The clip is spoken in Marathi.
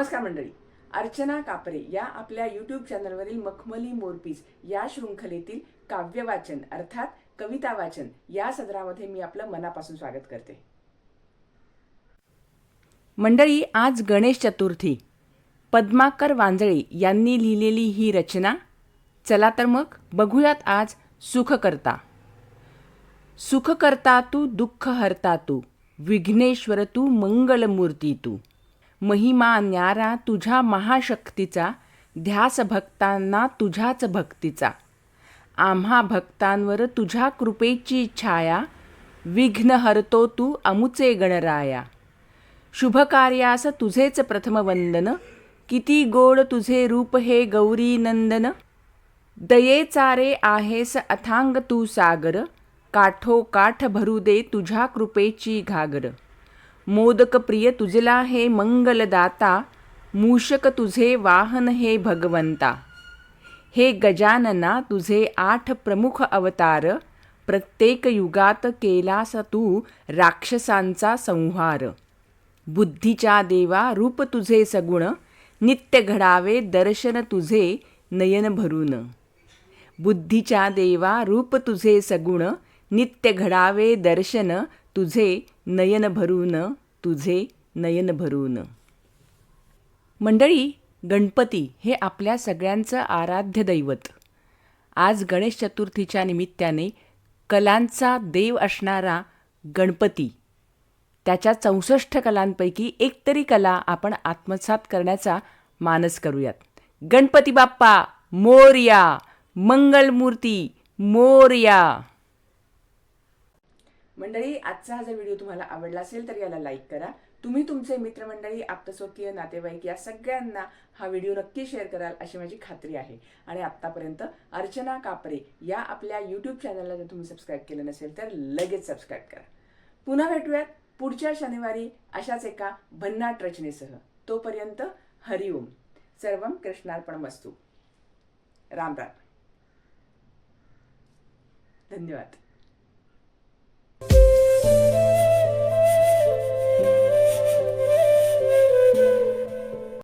नमस्कार मंडळी. अर्चना कापरे या आपल्या यूट्यूब चॅनलवरील मखमली मोरपीस या शृंखलेतील काव्य वाचन अर्थात कविता वाचन या सदरामध्ये मी आपलं मनापासून स्वागत करते. मंडळी आज गणेश चतुर्थी. पद्माकर वांजळे यांनी लिहिलेली ही रचना चला तर मग बघूयात आज सुखकर्ता. सुखकर्ता तू दुःख हरता तू विघ्नेश्वर तू मंगलमूर्ती तू. महिमा न्यारा तुझ्या महाशक्तीचा ध्यास भक्तांना तुझ्याच भक्तीचा. आम्हा भक्तांवर तुझ्या कृपेची छाया विघ्न हरतो तू अमुचे गणराया. शुभकार्यास तुझेच प्रथम वंदन किती गोड तुझे रूप हे गौरी नंदन. दयेचारे आहेस अथांग तू सागर काठो काठ भरू दे तुझ्या कृपेची घागर. मोदक प्रिय तुझला हे मंगलदाता मूषक तुझे वाहन हे भगवंता. हे गजानना तुझे आठ प्रमुख अवतार प्रत्येक युगात केलास तू राक्षसांचा संहार. बुद्धीच्या देवा रूप तुझे सगुण नित्य घडावे दर्शन तुझे नयन भरून. बुद्धीच्या देवा रूप तुझे सगुण नित्य घडावे दर्शन तुझे नयन भरून. तुझे नयन भरून. मंडळी गणपती हे आपल्या सगळ्यांचं आराध्य दैवत. आज गणेश चतुर्थीच्या निमित्ताने कलांचा देव असणारा गणपती. त्याच्या चौसष्ट कलांपैकी एक तरी कला आपण आत्मसात करण्याचा मानस करूयात. गणपती बाप्पा मोरया मंगलमूर्ती मोरया. मंडळी आजचा हा जर व्हिडिओ तुम्हाला आवडला असेल तर याला लाईक करा. तुम्ही तुमचे मित्रमंडळी आप्तस्वकीय नातेवाईक या सगळ्यांना हा व्हिडिओ नक्की शेअर कराल अशी माझी खात्री आहे. आणि आत्तापर्यंत अर्चना कापरे या आपल्या यूट्यूब चॅनलला जर तुम्ही सबस्क्राईब केलं नसेल तर लगेच सबस्क्राईब करा. पुन्हा भेटूयात पुढच्या शनिवारी अशाच एका भन्नाट रचनेसह. तोपर्यंत हरिओम सर्व कृष्णार्पण वस्तू राम राम. धन्यवाद. you